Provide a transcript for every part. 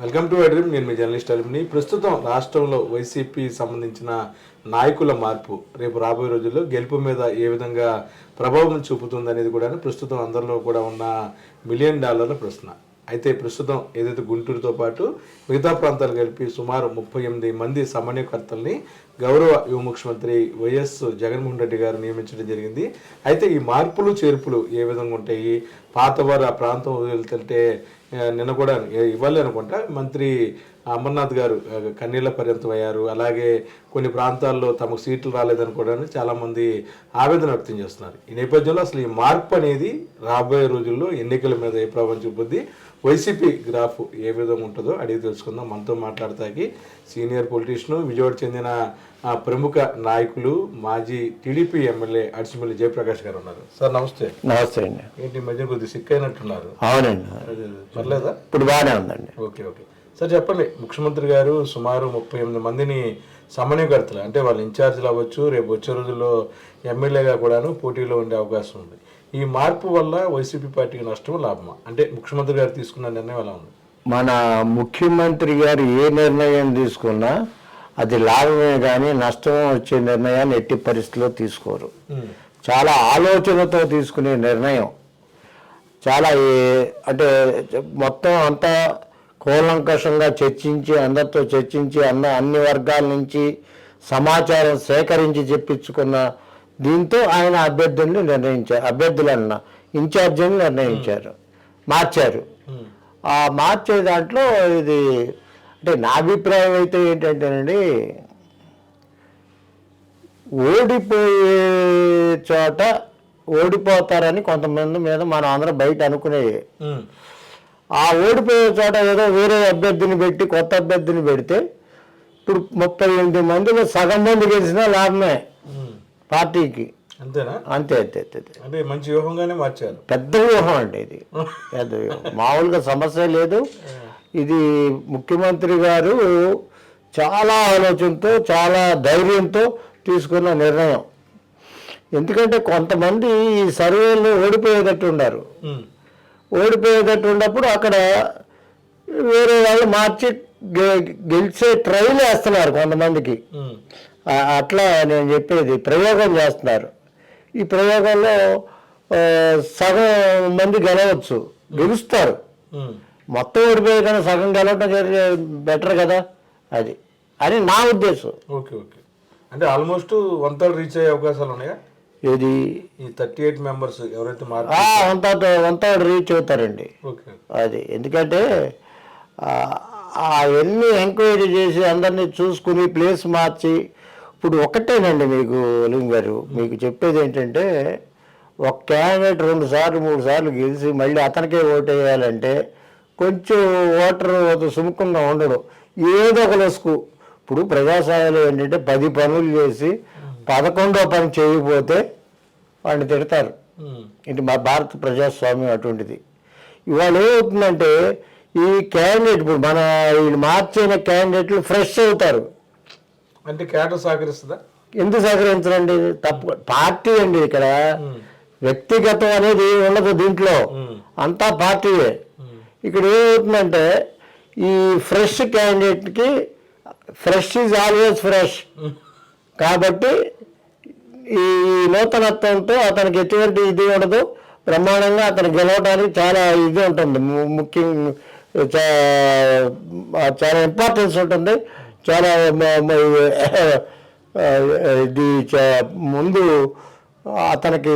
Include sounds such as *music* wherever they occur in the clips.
Welcome to ఎడ్రీమ్ నేను మీ journalist అలిమిని ప్రస్తుతం రాష్ట్రంలో వైసీపీ సంబంధించిన నాయకుల మార్పు రేపు రాబోయే రోజుల్లో గెలుపు మీద ఏ విధంగా ప్రభావం చూపుతుంది అనేది కూడా ప్రస్తుతం అందరిలో కూడా ఉన్న మిలియన్ డాలర్ల ప్రశ్న. అయితే ప్రస్తుతం ఏదైతే గుంటూరుతో పాటు మిగతా ప్రాంతాలు కలిపి సుమారు ముప్పై ఎనిమిది మంది సమన్వయకర్తల్ని గౌరవ యువ ముఖ్యమంత్రి వైఎస్ జగన్మోహన్ రెడ్డి గారు నియమించడం జరిగింది. అయితే ఈ మార్పులు చేర్పులు ఏ విధంగా ఉంటాయి? పాతవారు ఆ ప్రాంతం వదిలితే నిన్న కూడా ఇవ్వాలి అనుకుంటా. మంత్రి అమర్నాథ్ గారు కన్నీళ్ళ కన్నీళ్ళ పర్యంతం అయ్యారు. అలాగే కొన్ని ప్రాంతాల్లో తమకు సీట్లు రాలేదని కూడా చాలామంది ఆవేదన వ్యక్తం చేస్తున్నారు. ఈ నేపథ్యంలో అసలు ఈ మార్పు అనేది రాబోయే రోజుల్లో ఎన్నికల మీద ఏ ప్రభావం చూపుద్ది? వైసీపీ గ్రాఫ్ ఏ విధంగా ఉంటుందో అడిగి తెలుసుకుందాం. మనతో మాట్లాడతాకి సీనియర్ పొలిటీషియన్ విజయవాడ చెందిన ప్రముఖ నాయకులు మాజీ టీడీపీ ఎమ్మెల్యే అడిసిమల్లి జయప్రకాష్ గారు ఉన్నారు. సార్ నమస్తే. నమస్తే అండి. ఏంటి మధ్య కొద్దిగా సిక్ అయినట్టున్నారు అవునండి. పర్లేదా? ఇప్పుడు బాగానే ఉందండి. Okay okay. సార్ చెప్పండి. ముఖ్యమంత్రి గారు సుమారు ముప్పై ఎనిమిది మందిని సమన్వయకర్తలు అంటే వాళ్ళ ఇన్ఛార్జీలు అవ్వచ్చు రేపు వచ్చే రోజుల్లో ఎమ్మెల్యేగా కూడాను పోటీలో ఉండే అవకాశం ఉంది. ఈ మార్పు వల్ల వైసీపీ పార్టీకి నష్టం లాభమా? అంటే ముఖ్యమంత్రి గారు తీసుకున్న నిర్ణయం ఎలా ఉంది? మన ముఖ్యమంత్రి గారు ఏ నిర్ణయం తీసుకున్నా అది లాభమే కానీ నష్టం వచ్చే నిర్ణయాన్ని ఎట్టి పరిస్థితిలో తీసుకోరు. చాలా ఆలోచనతో తీసుకునే నిర్ణయం. చాలా అంటే మొత్తం అంతా కూలంకషంగా చర్చించి అందరితో చర్చించి అన్న అన్ని వర్గాల నుంచి సమాచారం సేకరించి చెప్పించుకున్న దీంతో ఆయన అభ్యర్థుల్ని నిర్ణయించారు అభ్యర్థులన్న ఇన్ఛార్జిని నిర్ణయించారు. మార్చారు. ఆ మార్చే దాంట్లో ఇది అంటే నా అభిప్రాయం అయితే ఏంటంటేనండి ఓడిపోయే చోట ఓడిపోతారని కొంతమంది మీద మనం అందరం బయట అనుకునేవి. ఆ ఓడిపోయే చోట ఏదో వేరే అభ్యర్థిని పెట్టి కొత్త అభ్యర్థిని పెడితే ఇప్పుడు ముప్పై ఎనిమిది మందిలో సగం మంది గెలిచినా లాభమే. పార్టీకి. అంతేనా? అంతే అంతే అంతే అంతే. అంటే మంచి వ్యూహంగానే మార్చారు. పెద్ద వ్యూహం అండి ఇది. *laughs* పెద్ద వ్యూహం. మామూలుగా సమస్య లేదు. ఇది ముఖ్యమంత్రి గారు చాలా ఆలోచనతో చాలా ధైర్యంతో తీసుకున్న నిర్ణయం. ఎందుకంటే కొంతమంది ఈ సర్వేలో ఓడిపోయేటట్టు ఉన్నారు. ఓడిపోయేటట్టు ఉన్నప్పుడు అక్కడ వేరే వాళ్ళు మార్చి గెలిచే ట్రైల్ వేస్తున్నారు కొంతమందికి. అట్లా నేను చెప్పేది ప్రయోగం చేస్తున్నారు. ఈ ప్రయోగంలో సగం మంది గెలవచ్చు గెలుస్తారు. మొత్తం ఓడిపోయే కన్నా సగం గెలవటం బెటర్ కదా అది. అని నా ఉద్దేశం. Okay okay. అంటే ఆల్మోస్ట్ వంతలు రీచ్ అయ్యే అవకాశాలు ఉన్నాయా? ఇది ఈ థర్టీ ఎయిట్ మెంబర్స్ ఎవరైతే మార్పు ఆ, వంత వంత రీచ్ అవుతారండి. ఓకే అది. ఎందుకంటే అవన్నీ ఎంక్వైరీ చేసి అందరినీ చూసుకుని ప్లేస్ మార్చి ఇప్పుడు ఒకటేనండి మీకు లింగ్ గారు. మీకు చెప్పేది ఏంటంటే ఒక క్యాండిడేట్ రెండు సార్లు మూడు సార్లు గెలిచి మళ్ళీ అతనికే ఓటు వేయాలంటే కొంచెం ఓటర్ సుముఖంగా ఉండడు. ఏదో ఒక లసుకు. ఇప్పుడు ప్రజాస్వామ్యంలో ఏంటంటే పది పనులు చేసి పదకొండో పని చేయకపోతే వాడిని తిడతారు. ఇది మా భారత ప్రజాస్వామ్యం అటువంటిది. ఇవాళ ఏమవుతుందంటే ఈ క్యాండిడేట్ ఇప్పుడు మన వీళ్ళు మార్చిన క్యాండిడేట్లు ఫ్రెష్ అవుతారు. అంటే క్యాటర్ సహకరిస్తుందా? ఎందుకు సహకరించరండి? తప్పు పార్టీ అండి ఇక్కడ. వ్యక్తిగతం అనేది ఉండదు దీంట్లో. అంతా పార్టీయే. ఇక్కడ ఏమవుతుందంటే ఈ ఫ్రెష్ క్యాండిడేట్కి ఫ్రెష్ ఈజ్ ఆల్వేస్ ఫ్రెష్. కాబట్టి ఈ నూతనత్వంతో అతనికి ఎటువంటి ఇది ఉండదు. బ్రహ్మాండంగా అతను గెలవడానికి చాలా ఇది ఉంటుంది. ముఖ్యం చాలా ఇంపార్టెన్స్ ఉంటుంది. చాలా ఇది చా- ముందు అతనికి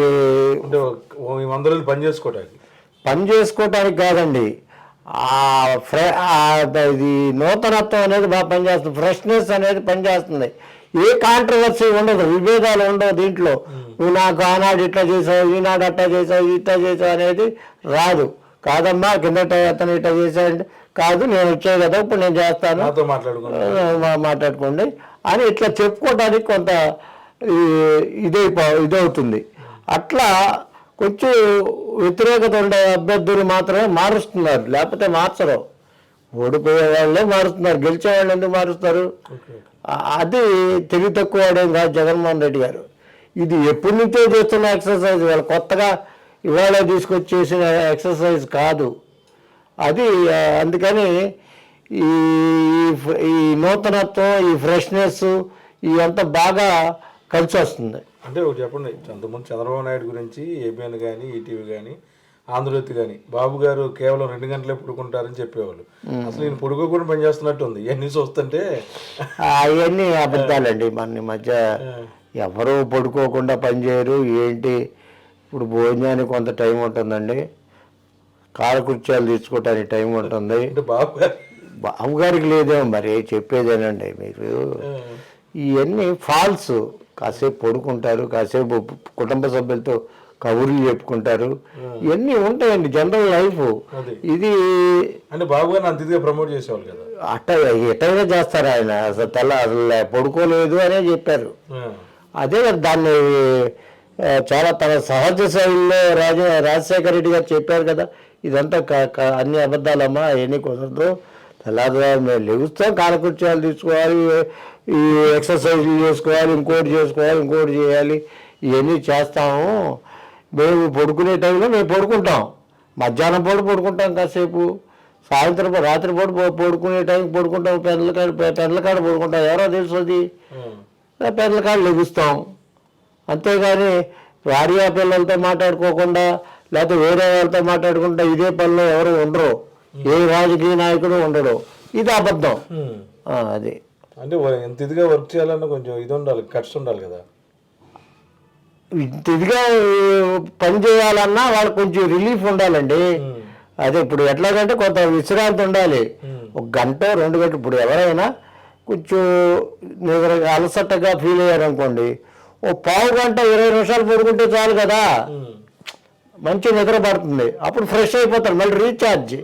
పని చేసుకోవడానికి పని చేసుకోవటానికి కాదండి. ఫ్రె ఆ ఇది నూతనత్వం అనేది బాగా పనిచేస్తుంది. ఫ్రెష్నెస్ అనేది పనిచేస్తుంది. ఏ కాంట్రవర్సీ ఉండదు విభేదాలు ఉండవు దీంట్లో. నువ్వు నాకు ఆనాడు ఇట్లా చేసావు ఈనాడు అట్లా చేసావు ఇట్లా చేసావు అనేది రాదు. కాదమ్మా కిందట అతను ఇట్లా చేశాడంటే కాదు నేను వచ్చాను కదా ఇప్పుడు నేను చేస్తాను. మాట్లాడుకోండి. అని ఇట్లా చెప్పుకోవడానికి కొంత ఇదైపో ఇదవుతుంది. అట్లా కొంచెం వ్యతిరేకత ఉండే అభ్యర్థులు మాత్రమే మారుస్తున్నారు లేకపోతే మార్చరు. ఓడిపోయే వాళ్ళే మారుస్తున్నారు గెలిచే వాళ్ళు ఎందుకు మారుస్తారు? అది తెలివి తక్కువ వాడేం కాదు జగన్మోహన్ రెడ్డి గారు. ఇది ఎప్పటి నుంచో చేస్తున్న ఎక్సర్సైజ్ వాళ్ళు కొత్తగా ఇవాళ తీసుకొచ్చి చేసిన ఎక్సర్సైజ్ కాదు. అది అందుకని ఈ ఈ నూతనత్వం ఈ ఫ్రెష్నెస్ ఇవంతా బాగా కలిసి వస్తుంది అంటే ఒకటి చెప్పండి అంతకుముందు చంద్రబాబు నాయుడు గురించి ఏబిఎన్ కానీ ఈటీవీ కానీ ఆంధ్రజ్యోతి కానీ బాబు గారు కేవలం రెండు గంటలే పడుకుంటారని చెప్పేవాళ్ళు. అసలు ఈయన పడుకోకుండా పనిచేస్తున్నట్టు ఉంది ఇవన్నీ చూస్తుంటే అవన్నీ అబద్ధాలండి. మన మధ్య ఎవరు పడుకోకుండా పనిచేయరు ఏంటి? ఇప్పుడు భోజనానికి కొంత టైం ఉంటుందండి. కాలకృత్యాలు తీసుకోవటానికి టైం ఉంటుంది. బాబు గారు బావగారికి లేదేమో మరి చెప్పేదేనండి మీరు. ఇవన్నీ ఫాల్స్. కాసేపు పడుకుంటారు కాసేపు కుటుంబ సభ్యులతో కబుర్లు చెప్పుకుంటారు. ఇవన్నీ ఉంటాయండి జనరల్ లైఫ్. ఇది అంటే బాబు అంత ఇదిగా ప్రమోట్ చేసేవాళ్ళు కదా. అట్ట చేస్తారు ఆయన. అసలు తెల్ల అసలు పడుకోలేదు అనే చెప్పారు. అదే కదా దాన్ని చాలా తన సహజ శైలిలో రాజ రాజశేఖర రెడ్డి గారు చెప్పారు కదా. ఇదంతా అన్ని అబద్ధాలమ్మా అవన్నీ కుదరదు. తెల్లారుజాము మేము లెగుస్తాం కాలకృత్యాలు తీసుకోవాలి ఈ ఎక్సర్సైజ్లు చేసుకోవాలి ఇంకోటి చేసుకోవాలి ఇంకోటి చేయాలి. ఇవన్నీ చేస్తాము. మేము పడుకునే టైంలో మేము పడుకుంటాం. మధ్యాహ్నం పూట పడుకుంటాం కాసేపు. సాయంత్రం రాత్రి పూట పడుకునే టైంకి పడుకుంటాం. పెద్దల కాడ పెద్దల కాడ పడుకుంటాం. ఎవరో తెలుసు అది. కాడ లెగుస్తాం. అంతేగాని భార్య పిల్లలతో మాట్లాడుకోకుండా లేకపోతే వేరే వాళ్ళతో మాట్లాడుకుంటా ఇదే పనిలో ఎవరు ఉండరు. ఏ రాజకీయ నాయకుడు ఉండడు. ఇది అబద్ధం. అది. అంటే ఎంత ఇదిగా వర్క్ చేయాలన్నా కొంచెం ఇది ఉండాలి కట్స్ ఉండాలి కదా. ఇంత ఇదిగా పని చేయాలన్నా వాళ్ళకి కొంచెం రిలీఫ్ ఉండాలండి. అదే ఇప్పుడు ఎట్లాగంటే కొంత విశ్రాంతి ఉండాలి. ఒక గంట రెండు గంటలు ఇప్పుడు ఎవరైనా కొంచెం అలసటగా ఫీల్ అయ్యారు అనుకోండి ఓ పావు గంట ఇరవై నిమిషాలు పడుకుంటే చాలు కదా. మంచి నిద్ర పడుతుంది. అప్పుడు ఫ్రెష్ అయిపోతాడు మళ్ళీ రీఛార్జ్.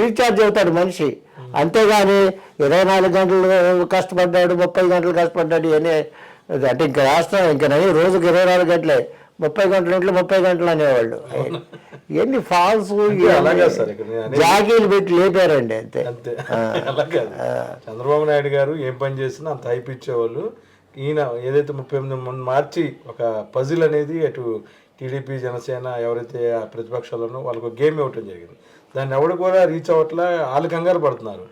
రీఛార్జ్ అవుతాడు మనిషి. అంతేగాని ఇరవై నాలుగు గంటలు కష్టపడ్డాడు ముప్పై గంటలు కష్టపడ్డాడు అది అంటే ఇంకా రాష్ట్రం ఇంకా రోజుకి ఇరవై నాలుగు గంటలే. ముప్పై గంటల ఇంట్లో ముప్పై గంటలు అనేవాళ్ళు. ఇవన్నీ ఫాల్స్ జాకీలు పెట్టి లేపారండి అంతే. చంద్రబాబు నాయుడు గారు ఏం పని చేసినా అంత హైప్ ఇచ్చేవాళ్ళు. ఈయన ఏదైతే ముప్పై ఎనిమిది మార్చి ఒక పజిల్ అనేది అటు టీడీపీ జనసేన ఎవరైతే ప్రతిపక్షాలను వాళ్ళకు ఒక గేమ్ ఇవ్వటం జరిగింది. దాన్ని ఎవడు కూడా రీచ్ అవ్వట్లా వాళ్ళు కంగారు పడుతున్నారు.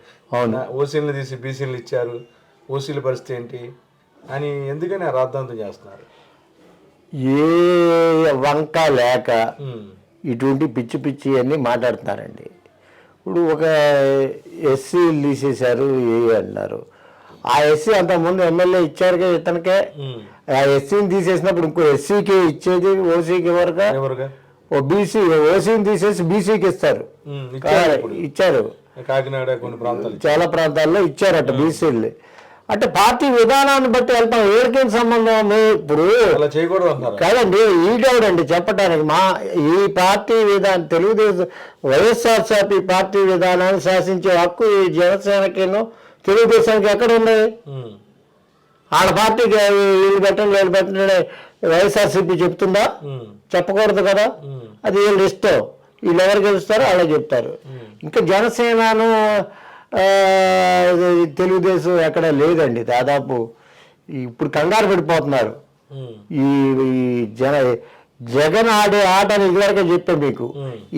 ఓసీలను తీసి బీసీలు ఇచ్చారు ఓసీల పరిస్థితి ఏంటి అని ఎందుకని రాద్ధాంతం చేస్తున్నారు? ఏ వంక లేక ఇటువంటి పిచ్చి పిచ్చి అన్ని మాట్లాడుతున్నారండి. ఇప్పుడు ఒక ఎస్సీ తీసేశారు ఏ అన్నారు. ఆ ఎస్సీ అంతకుముందు ఎమ్మెల్యే ఇచ్చారు కదా ఇతనికే. ఆ ఎస్సీని తీసేసినప్పుడు ఇంకో ఎస్సీకి ఇచ్చేది ఓసీకి వరకు ఎవరుగా? ఓ బీసీ ఓసీని తీసేసి బీసీకి ఇస్తారు. ఇచ్చారు కాకినాడ కొన్ని ప్రాంతాలు చాలా ప్రాంతాల్లో ఇచ్చారట బీసీలు అంటే పార్టీ విధానాన్ని బట్టి వెళ్తాం ఏడికేం సంబంధం ఇప్పుడు కాదండి ఈడవడండి చెప్పడానికి మా ఈ పార్టీ విధానం తెలుగుదేశం వైఎస్ఆర్సీపీ పార్టీ విధానాన్ని శాసించే హక్కు ఈ జనసేనకిను తెలుగుదేశానికి ఎక్కడ ఉమ్, వాళ్ళ పార్టీకి వీళ్ళు పెట్టండి వీళ్ళు పెట్టండి వైఎస్ఆర్సీపీ చెప్తుందా? చెప్పకూడదు కదా. అది వీళ్ళు ఇష్టం వీళ్ళు ఎవరు గెలుస్తారో అలా చెప్తారు. ఇంకా జనసేనను తెలుగుదేశం ఎక్కడ లేదండి దాదాపు. ఇప్పుడు కంగారు పడిపోతున్నారు. ఈ ఈ జన జగన్ ఆడే ఆట అని ఇదివరకే చెప్పాను మీకు.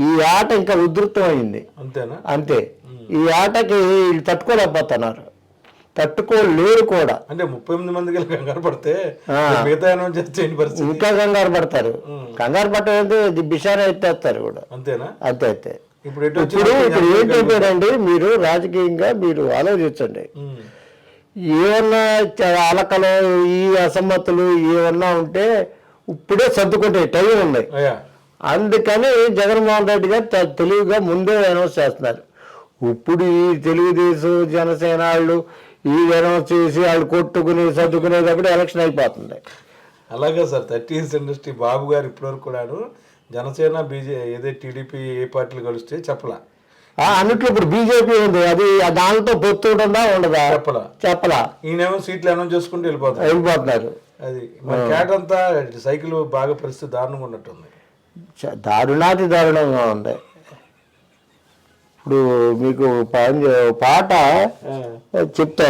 ఈ ఆట ఇంకా ఉధృతం అయింది అంతేనా? అంతే. ఈ ఆటకి వీళ్ళు తట్టుకోలేకపోతున్నారు. తట్టుకోలేరు కూడా. అంటే ముప్పై ఎనిమిది మందికి కంగారు పడితే ఇంకా కంగారు పడతారు. కంగారు పట్టడం బిషారా ఎత్తేస్తారు కూడా. అంతేనా? అంతే అంతే. ఇప్పుడు ఇప్పుడు ఇప్పుడు మీరు రాజకీయంగా మీరు ఆలోచించండి. ఏమన్నా అలకలు ఈ అసమ్మతులు ఏమన్నా ఉంటే ఇప్పుడే సర్దుకుంటే టైం ఉన్నాయి అందుకని జగన్మోహన్ రెడ్డి గారు తెలివిగా ముందే అనౌన్స్ చేస్తున్నారు. ఇప్పుడు ఈ తెలుగుదేశం జనసేన వాళ్ళు ఈ అనౌన్స్ చేసి వాళ్ళు కొట్టుకుని సర్దుకునేటప్పుడు ఎలక్షన్ అయిపోతుంది. అలాగే sir thirty years industry Babu garu ఇప్పటివరకు కూడాను జనసేన బీజే ఏదే టీడీపీ ఏ పార్టీలు కలిస్తే చెప్పలా. అన్నిట్లో ఇప్పుడు బీజేపీ ఉంది. అది దానితో పొత్తు ఉంటుందా? ఉండదా? చెప్పలా. చెప్పలా. ఈయనేమో సీట్లు అనౌన్స్ చేసుకుంటూ వెళ్ళిపోతారు వెళ్ళిపోతున్నారు. అది మన క్యాట్ అంతా సైకిల్ బాగా పరిస్థితి దారుణంగా ఉన్నట్టుంది. దారుణాతి దారుణంగా ఉంది. ఇప్పుడు మీకు పాట చెప్తా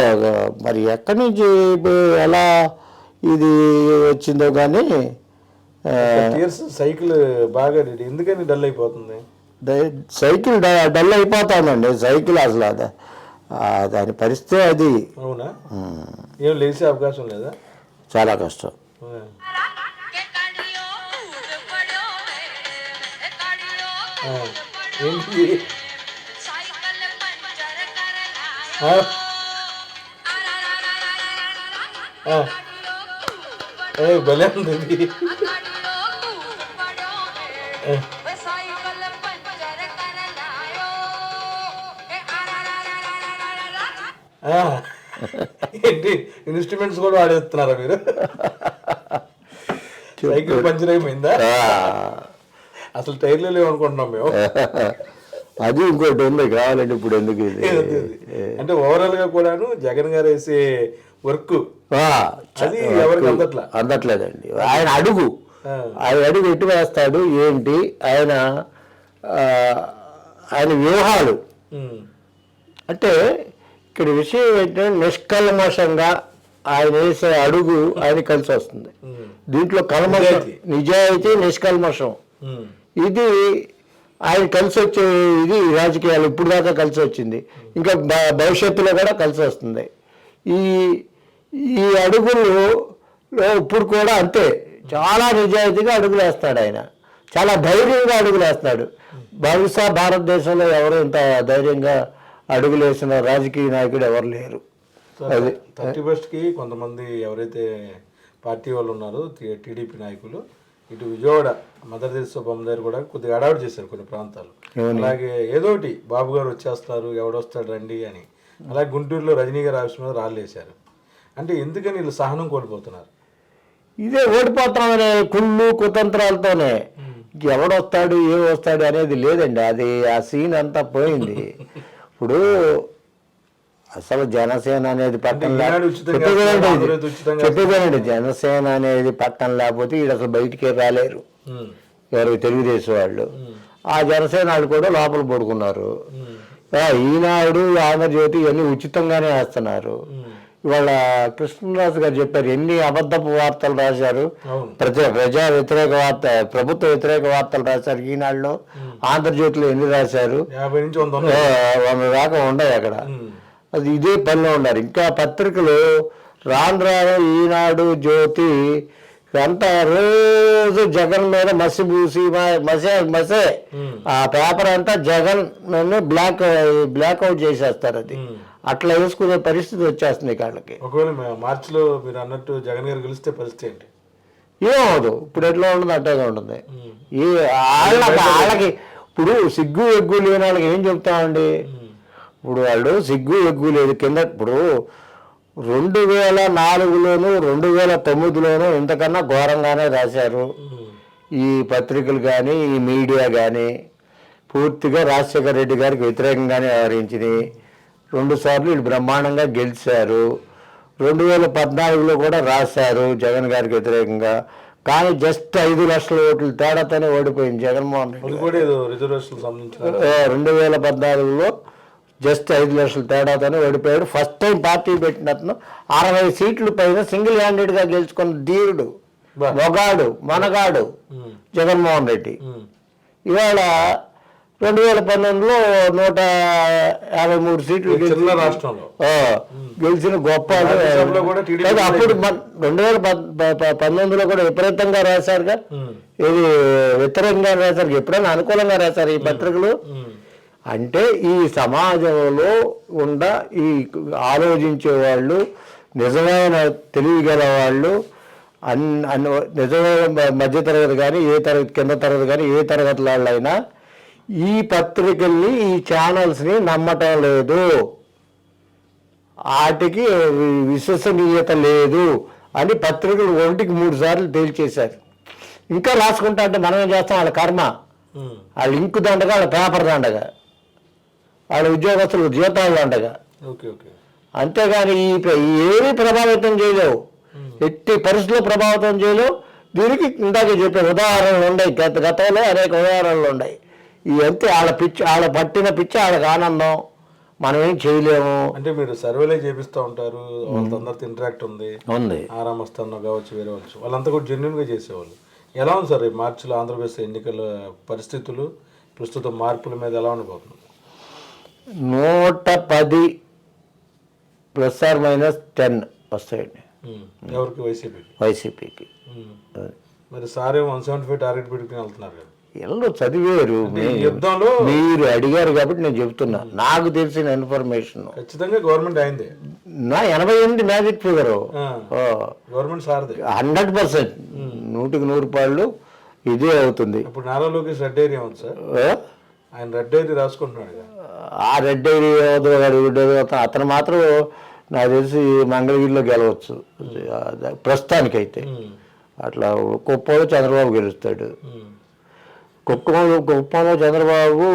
మరి ఎక్కడి నుంచి ఎలా ఇది వచ్చిందో కానీ సైకిల్ బాగా ఎందుకని డల్ అయిపోతుంది? సైకిల్ డల్ అయిపోతానండి సైకిల్ అసలు దాని పరిస్థితి అది. అవునా? ఏం లేచే అవకాశం లేదా? చాలా కష్టం. ఏంటి? ఆ. ఏంటి ఇన్స్ట్రుమెంట్స్ కూడా వాడేస్తున్నారా మీరు? సైకిల్ పంచర్ అయిపోయిందా? అసలు టైర్లు లేవు అనుకుంటున్నాం మేము. *laughs* అది ఇంకోటి ఉంది కావాలంటే ఇప్పుడు ఎందుకు ఇది. అంటే ఓవరాల్గా కూడాను జగన్ గారు వేసే వర్క్ ఆ, అది ఎవరికి అందట్లా అందట్లేదండి ఆయన అడుగు. ఆయన అడుగు ఎటు వేస్తాడు ఏంటి ఆయన ఆయన వ్యూహాలు. అంటే ఇక్కడ విషయం ఏంటంటే నిష్కల్మషంగా ఆయన వేసే అడుగు ఆయన కలిసి వస్తుంది. దీంట్లో కల్మషం నిజాయితీ. నిష్కల్మషం. ఇది ఆయన కలిసి వచ్చే ఇది రాజకీయాలు ఇప్పుడు దాకా కలిసి వచ్చింది. ఇంకా భవిష్యత్తులో కూడా కలిసి వస్తుంది. ఈ ఈ అడుగులు ఇప్పుడు కూడా అంతే. చాలా నిజాయితీగా అడుగులు వేస్తాడు ఆయన. చాలా ధైర్యంగా అడుగులు వేస్తాడు బహుశా భారతదేశంలో ఎవరు ఇంత ధైర్యంగా అడుగులు వేసిన రాజకీయ నాయకుడు ఎవరు లేరు. అది. థర్టీ ఫస్ట్కి కొంతమంది ఎవరైతే పార్టీ వాళ్ళు ఉన్నారో టీడీపీ నాయకులు ఇటు విజయవాడ మదర్ తెరిసా బొమ్మ దగ్గర కూడా కొద్దిగా అడావుట్ చేశారు కొన్ని ప్రాంతాలు. అలాగే ఏదో ఒకటి బాబు గారు వచ్చేస్తారు ఎవడొస్తాడు రండి అని. అలాగే గుంటూరులో రజనీ గారి ఆఫీస్ మీద రాళ్ళు వేశారు. అంటే ఎందుకని వీళ్ళు సహనం కోల్పోతున్నారు? ఇదే ఓడిపోతామనే కుళ్ళు కుతంత్రాలతోనే. ఎవడొస్తాడు ఏ వస్తాడు అనేది లేదండి. అది ఆ సీన్ అంతా పోయింది. ఇప్పుడు అసలు జనసేన అనేది పట్టం చెప్పేదేనండి జనసేన అనేది పట్టం లేకపోతే వీడు అసలు బయటికే రాలేరు. ఎవరు తెలుగుదేశం వాళ్ళు? ఆ జనసేన వాళ్ళు కూడా లోపల పడుకున్నారు. ఈనాడు ఆంధ్రజ్యోతి ఇవన్నీ ఉచితంగానే వేస్తున్నారు. ఇవాళ కృష్ణరాజు గారు చెప్పారు ఎన్ని అబద్ధపు వార్తలు రాశారు? ప్రజా ప్రజా వ్యతిరేక వార్త ప్రభుత్వ వ్యతిరేక వార్తలు రాశారు ఈనాడులో. ఆంధ్రజ్యోతిలో ఎన్ని రాశారు? వంద దాకా ఉండవు అక్కడ. అది ఇదే పనిలో ఉన్నారు. ఇంకా పత్రికలు రాను రాను ఈనాడు జ్యోతి అంతా రోజు జగన్ మీద మసి పూసి మసే మసే. ఆ పేపర్ అంతా జగన్ బ్లాక్ బ్లాక్ అవుట్ చేసేస్తారు అది. అట్లా వేసుకునే పరిస్థితి వచ్చేస్తుంది ఒకవేళ మ- మార్చిలో మీరు అన్నట్టు జగన్ గారు గెలిస్తే పరిస్థితి ఏంటి ఏమవదు ఇప్పుడు ఎట్లా ఉంటుంది అట్టగా ఉంటుంది. ఈ వాళ్ళకి వాళ్ళకి ఇప్పుడు సిగ్గు ఎగ్గు లేని వాళ్ళకి ఏం చెప్తామండి. ఇప్పుడు వాళ్ళు సిగ్గు ఎగ్గు లేదు కింద ఇప్పుడు రెండు వేల నాలుగులోను రెండు వేల తొమ్మిదిలోను ఇంతకన్నా ఘోరంగానే రాశారు. ఈ పత్రికలు కానీ ఈ మీడియా కానీ పూర్తిగా రాజశేఖర రెడ్డి గారికి వ్యతిరేకంగానే వ్యవహరించినాయి. రెండు సార్లు వీళ్ళు బ్రహ్మాండంగా గెలిచారు. రెండు వేల పద్నాలుగులో కూడా రాశారు జగన్ గారికి వ్యతిరేకంగా. కానీ జస్ట్ ఐదు లక్షల ఓట్ల తేడాతోనే ఓడిపోయింది జగన్మోహన్ రెడ్డి రెండు వేల పద్నాలుగులో జస్ట్ ఐదు లక్షల తేడాతోనే ఓడిపోయాడు ఫస్ట్ టైం పార్టీ పెట్టినతను అరవై సీట్ల పైన సింగిల్ హ్యాండెడ్గా గెలుచుకున్న ధీరుడు. మొగాడు మనగాడు. జగన్మోహన్ రెడ్డి. ఇవాళ రెండు వేల పంతొమ్మిదిలో నూట యాభై మూడు సీట్లు గెలిచిన గొప్ప అప్పుడు రెండు వేల పంతొమ్మిదిలో కూడా విపరీతంగా రాశారుగా. ఇది వ్యతిరేకంగా రాశారు ఎప్పుడైనా అనుకూలంగా రాశారు ఈ పత్రికలు. అంటే ఈ సమాజంలో ఉండ ఈ ఆలోచించే వాళ్ళు నిజమైన తెలివి గల వాళ్ళు అన్ అన్ నిజమైన మధ్యతరగతి కానీ ఏ తరగతి కింద తరగతి కానీ ఏ తరగతి వాళ్ళైనా ఈ పత్రికల్ని ఈ ఛానల్స్ని నమ్మటం లేదు. వాటికి విశ్వసనీయత లేదు అని పత్రికలు ఒంటికి మూడు సార్లు తేల్చేశారు. ఇంకా రాసుకుంటా అంటే మనం ఏం చేస్తాం? వాళ్ళ కర్మ. వాళ్ళ ఇంకు దండగా వాళ్ళ పేపర్ దండగా. వాళ్ళ ఉద్యోగస్తులు జీతాలు ఓకే అంతేగాని ఈ ఏమీ ప్రభావితం చేయలేవు. ఎట్టి పరిస్థితుల్లో ప్రభావితం చేయలేవు. దీనికి ఇందాక చెప్పే ఉదాహరణలు ఉన్నాయి. గత గతంలో అనేక ఉదాహరణలు ఉన్నాయి. ఈ అంతే వాళ్ళ పిచ్చి వాళ్ళ పట్టిన పిచ్చి వాళ్ళకి ఆనందం. మనం ఏం చేయలేము. అంటే మీరు సర్వేలే చేపిస్తూ ఉంటారు. వాళ్ళందరితో ఇంటరాక్ట్ ఉంది. ఉంది. ఆరామ్ వస్తాను కావచ్చు వేరే వచ్చు వాళ్ళంతా కూడా జెన్యున్గా చేసేవాళ్ళు. ఎలా ఉంది సార్ ఈ మార్చిలో ఆంధ్రప్రదేశ్ ఎన్నికల పరిస్థితులు? ప్రస్తుతం మార్పుల మీద ఎలా ఉండబోతుంది? నూట పది ప్లస్ ఆర్ మైనస్ టెన్ వస్తాయండి. ఉమ్. ఎవరికి? వైసీపీకి. వైసీపీకి. ఉమ్. మరి సారే వన్ సెవెంటీ ఫైవ్ టార్గెట్ పెట్టుకుని వెళ్తున్నారు కదా. ఎల్లో చదివారు. యుద్ధంలో మీరు అడిగారు కాబట్టి నేను చెప్తున్నా నాకు తెలిసిన ఇన్ఫర్మేషన్. ఖచ్చితంగా గవర్నమెంట్ అయిందే. నా ఎనభై ఎనిమిది magic figure. Government సారదే. Hundred percent. నూటికి నూరు రూపాయలు ఇదే అవుతుంది. ఇప్పుడు నారా లోకేష్ రెడ్ ఏరియా ఉంది సార్? ఆయన రెడ్ ఏరియా రాసుకుంటున్నాడు ఆ రెడ్డి అతను మాత్రం నాకు తెలిసి మంగళగిరిలో గెలవచ్చు. ప్రస్తుతానికైతే. అట్లా కుప్పంలో చంద్రబాబు గెలుస్తాడు. కుప్పంలో కుప్పంలో చంద్రబాబు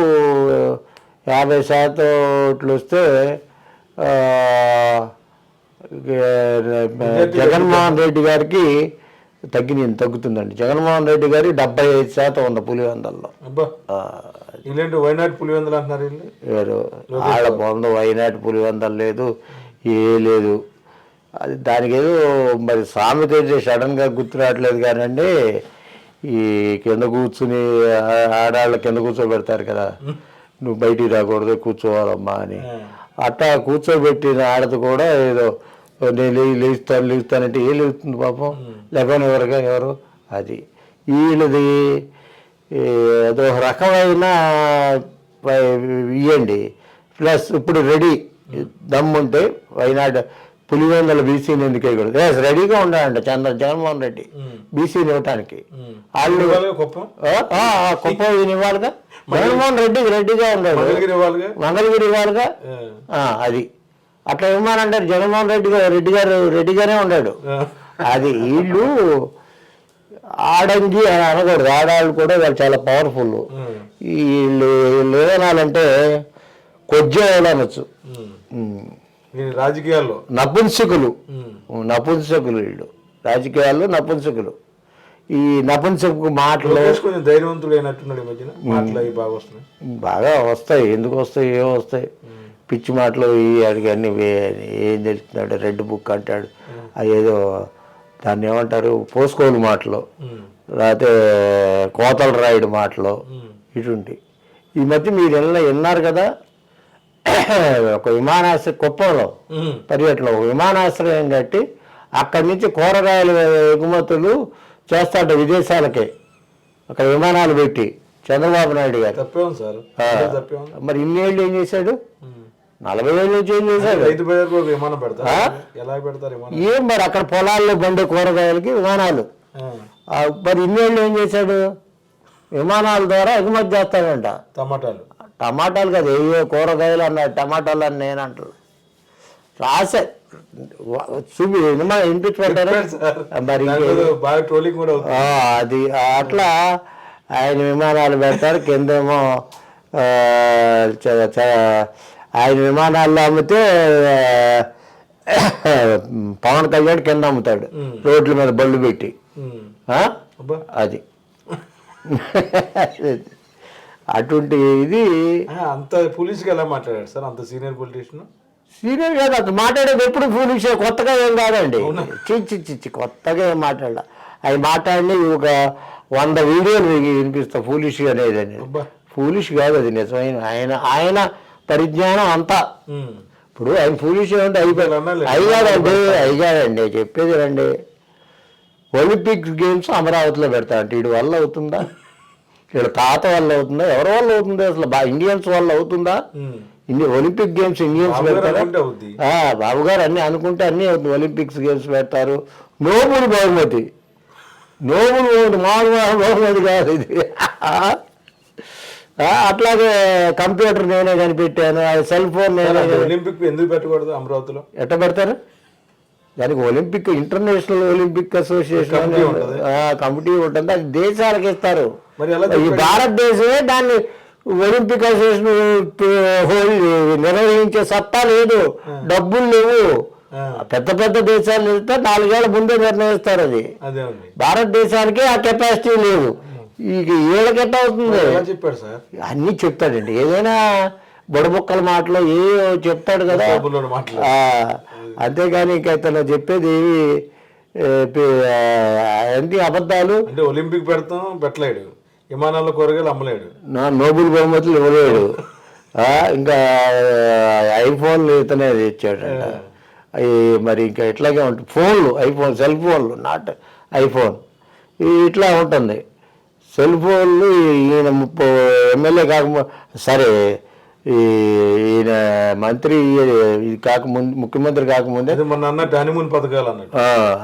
యాభై శాతం ఓట్లు వస్తే జగన్మోహన్ రెడ్డి గారికి తగ్గి తగ్గుతుందండి. జగన్మోహన్ రెడ్డి గారి డెబ్బై ఐదు శాతం ఉంది పులివెందల్లో. ఇలాంటి వైనాడు పులివెందులు అంటున్నారు వీళ్ళు? ఆడ పొందు వైనాటి పులివెందలు లేదు ఏ లేదు. అది దానికి ఏదో మరి సామెత అయితే సడన్గా గుర్తు రావట్లేదు కానండి ఈ కింద కూర్చుని ఆడాళ్ళ కింద కూర్చోబెడతారు కదా. నువ్వు బయటికి రాకూడదు కూర్చోవాలమ్మా అని. అట్టా కూర్చోబెట్టిన ఆడది కూడా ఏదో నేను లే లేస్తాను లేస్తానంటే ఏ లేస్తుంది పాపం? లేకపోయినా ఎవరుగా ఎవరు? అది. వీళ్ళది ఈ అదో రకమైన ఇయ్యండి. ప్లస్ ఇప్పుడు రెడీ దమ్ముంటే వైనాడు పులివెందుల బీసీని ఎందుకు వేయకూడదు ఎస్ రెడీగా ఉండాలంట చంద్ర జగన్మోహన్ రెడ్డి బీసీని ఇవ్వటానికి వాళ్ళు కుప్పం? ఈయన ఇవ్వాలిగా? జగన్మోహన్ రెడ్డి రెడీగా ఉన్నాడు మంగళగిరి ఇవ్వాలిగా? అది. అట్లా ఇవ్వమనంటారు జగన్మోహన్ రెడ్డి గారు రెడ్డి గారు రెడ్డిగానే ఉన్నాడు. అది వీళ్ళు ఆడంగి అని అనకూడదు. ఆడాళ్ళు కూడా వాళ్ళు చాలా పవర్ఫుల్. వీళ్ళు వీళ్ళు ఏమనాలంటే కొద్దిగా అనొచ్చు. రాజకీయాల్లో. నపుంసకులు. నపుంసకులు వీళ్ళు. రాజకీయాల్లో నపుంసకులు. ఈ నపుంసకు మాటలు కొంచెం ధైర్యవంతుడు అయినట్టున్నాడు ఈ మధ్యన. మాటలు అవి బాగా వస్తున్నాయి. బాగా వస్తాయి. ఎందుకు వస్తాయి? ఏం వస్తాయి? పిచ్చి మాటలు ఈ అడిగి అన్ని ఏం తెలుస్తున్నాడు? రెడ్ బుక్ అంటాడు. అది ఏదో దాన్ని ఏమంటారు పోసుకోలు మాటలు. లేకపోతే కోతల రాయుడు మాటలు. ఇటువంటి ఈ మధ్య మీరు ఎలా విన్నారు కదా ఒక విమానాశ్రయ కుప్పంలో. పర్యటనలో ఒక విమానాశ్రయం కట్టి అక్కడి నుంచి కూరగాయల ఎగుమతులు చేస్తాడు విదేశాలకే అక్కడ విమానాలు పెట్టి చంద్రబాబు నాయుడు గారు మరి ఇన్నేళ్ళు ఏం చేశాడు. నలభై నుంచి ఏం చేశాడు రైతు విమానం పెడతారు. ఎలా పెడతారు విమానం ఏం మరి అక్కడ పొలాల్లో బండే కూరగాయలకి విమానాలు? మరి ఇన్నేళ్ళు ఏం చేశాడు? విమానాల ద్వారా ఎగుమతి చేస్తాడంట. టమాటాలు. టమాటాలు కదా ఏ కూరగాయలు అన్నాడు టమాటాలు అని నేను అంటారు రాసే చూపి సార్. మరి అది అట్లా ఆయన విమానాలు పెడతారు. కిందేమో ఆయన విమానాల్లో అమ్మితే పవన్ కళ్యాణ్ కింద అమ్ముతాడు. రోడ్ల మీద బళ్ళు పెట్టి. అది. అటువంటి ఇది. అంత పోలీసుగా ఎలా మాట్లాడాడు సార్? అంత సీనియర్ పొలిటీషియన్? సీనియర్ కాదు అతను మాట్లాడేది ఎప్పుడు ఫూలిష్ కొత్తగా ఏం కాదండి. చిచ్చి చిచ్చి కొత్తగా ఏం మాట్లాడాల. అవి మాట్లాడి ఒక వంద వీడియోలు వినిపిస్తా ఫూలిష్ అనేది. ఫూలిష్ కాదు అది నిజమైన. ఆయన ఆయన పరిజ్ఞానం అంతా. ఇప్పుడు ఆయన ఫూలిష్ అంటే అయిపోయి అన్నాలే. అయ్యాడండి అయ్యాడండి చెప్పేది రండి ఒలింపిక్స్ గేమ్స్ అమరావతిలో పెడతా అంటే. వీడి వల్ల అవుతుందా? వీళ్ళ తాత వల్ల అవుతుందా? ఎవరి వల్ల అవుతుందా అసలు? బా ఇండియన్స్ వల్ల అవుతుందా. ఇండియా ఒలింపిక్ గేమ్స్ ఇండియన్స్ పెడతారా? బాబు గారు అన్ని అనుకుంటే అన్ని అవుతుంది. ఒలింపిక్స్ గేమ్స్ పెడతారు. నోబుల్ బహుమతి. నోబుల్ బహుమతి మామూలు బహుమతి కాదు ఇది. *laughs* అట్లాగే కంప్యూటర్ నేనే కనిపెట్టాను సెల్ ఫోన్ నేనే ఒలింపిక్ ఎందుకు పెట్టకూడదు అమరావతిలో? ఎట్ట పెడతారు? దానికి Olympic international Olympic association committee ఉంటది. కమిటీ ఉంటుంది. అది దేశాలకు ఇస్తారు. ఈ? భారతదేశమే దాన్ని ఒలింపిక్ అసోసియేషన్ నిర్వహించే సత్తా లేదు. డబ్బులు లేవు. పెద్ద పెద్ద దేశాలు ఇస్తే నాలుగేళ్ళ ముందే నిర్ణయిస్తారు అది. భారతదేశానికి ఆ కెపాసిటీ లేదు. ఇక ఏళ్ళకెట్ట అవుతుంది? చెప్పాడు సార్? అన్నీ చెప్తాడండి. ఏదైనా బుడబుక్కల మాటలో ఏ చెప్తాడు కదా? అంతేగాని ఇంక ఇతను చెప్పేది ఏంటి అబద్ధాలు? అంటే ఒలింపిక్ పెడతాం పెట్టలేడు. విమానాల్లో కూరగాయలు అమ్మలేడు. నా నోబెల్ బహుమతులు ఇవ్వలేడు. ఇంకా ఐఫోన్లు ఇతనే ఇచ్చాడంట అవి మరి ఇంకా ఇట్లాగే ఉంటుంది. ఫోన్లు ఐఫోన్ సెల్ ఫోన్లు నాట్ ఐఫోన్. ఇట్లా ఉంటుంది. సెల్ ఫోన్లు ఈయన ముప్పై ఎమ్మెల్యే కాక సరే ఈ ఈయన మంత్రి ఇది కాకముందు ముఖ్యమంత్రి కాకముందే మొన్న అన్నట్టు హనీమూన్ పథకాలు అన్నట్టు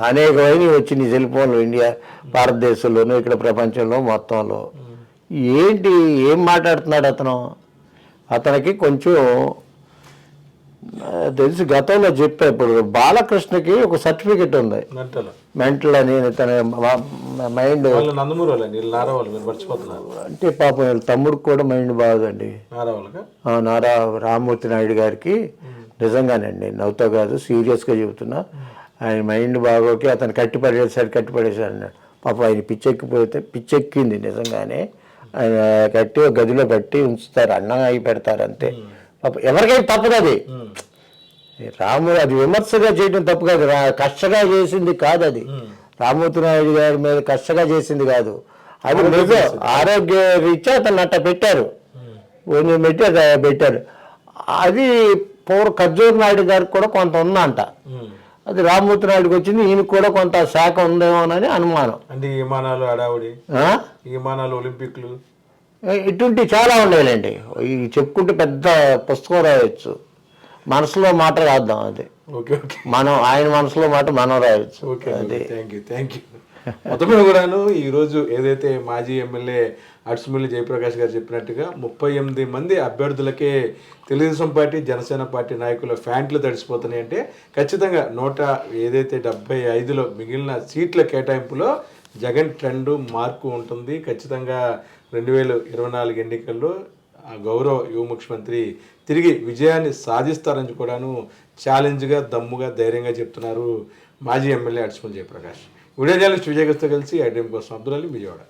అనేకమైన వచ్చినాయి సెల్ ఫోన్లు ఇండియా భారతదేశంలోనూ ఇక్కడ ప్రపంచంలో మొత్తంలో. ఏంటి ఏం మాట్లాడుతున్నాడు అతను? అతనికి కొంచెం తెలిసి. గతంలో చెప్పా ఇప్పుడు బాలకృష్ణకి ఒక సర్టిఫికెట్ ఉంది. మెంటల్. అని తన మైండ్. అంటే పాపం వీళ్ళ తమ్ముడికి కూడా మైండ్ బాగుందండి. నారా రామ్మూర్తి నాయుడు గారికి నిజంగానండి నవ్వుతా కాదు సీరియస్గా చెబుతున్నా. ఆయన మైండ్ బాగోకి అతను కట్టి పడేసాడు కట్టి పడేసాడు అన్నాడు. పాప ఆయన పిచ్చెక్కిపోతే పిచ్చెక్కింది నిజంగానే. ఆయన కట్టి గదిలో కట్టి ఉంచుతారు అన్నం అయి పెడతారు అంతే. పాప ఎవరికైనా తప్పదు అది. రాముడు అది విమర్శగా చేయడం తప్పు కాదు. కష్టగా చేసింది కాదు అది. రామ్మూర్తి నాయుడు గారి మీద కష్టగా చేసింది కాదు. అది నిజం. ఆరోగ్య రీత్యా అతను అట్ట పెట్టారు. కొంచెం పెట్టి అట్ట పెట్టారు. అది పౌర ఖర్జూర్ నాయుడు గారికి కూడా కొంత ఉందంట. అది రామ్మూర్తి నాయుడుకి వచ్చింది. ఈయనకి కూడా కొంత శాఖ ఉందేమోనని అనుమానం. అంటే ఈ విమానాలు హడావుడి. ఆ? ఈ విమానాలు ఒలింపిక్లు. ఇటువంటి చాలా ఉండేలండి ఇవి చెప్పుకుంటే పెద్ద పుస్తకం రాయొచ్చు. మనసులో మాట రాద్దాం అది. Okay okay. మనం ఆయన మనసులో మాట మనం రాయొచ్చు. Okay thank you thank you కూడాను ఈరోజు ఏదైతే మాజీ ఎమ్మెల్యే అడ్సుమిల్లి జయప్రకాష్ గారు చెప్పినట్టుగా ముప్పై ఎనిమిది మంది అభ్యర్థులకే తెలుగుదేశం పార్టీ జనసేన పార్టీ నాయకుల ఫ్యాంట్లు తడిసిపోతున్నాయి అంటే ఖచ్చితంగా నూట ఏదైతే డెబ్బై ఐదులో మిగిలిన సీట్ల కేటాయింపులో జగన్ ట్రెండ్ మార్పు ఉంటుంది. ఖచ్చితంగా రెండు వేల ఇరవై నాలుగు ఎన్నికల్లో ఆ గౌరవ యువ ముఖ్యమంత్రి తిరిగి విజయాన్ని సాధిస్తారని కూడాను ఛాలెంజ్గా దమ్ముగా ధైర్యంగా చెప్తున్నారు మాజీ ఎమ్మెల్యే అడ్స్మల్ జయప్రకాష్. వీడియో జర్నలిస్ట్ విజయగస్తో కలిసి ఐడిఎం కోసం అబ్దుల్ అలీ విజయవాడ.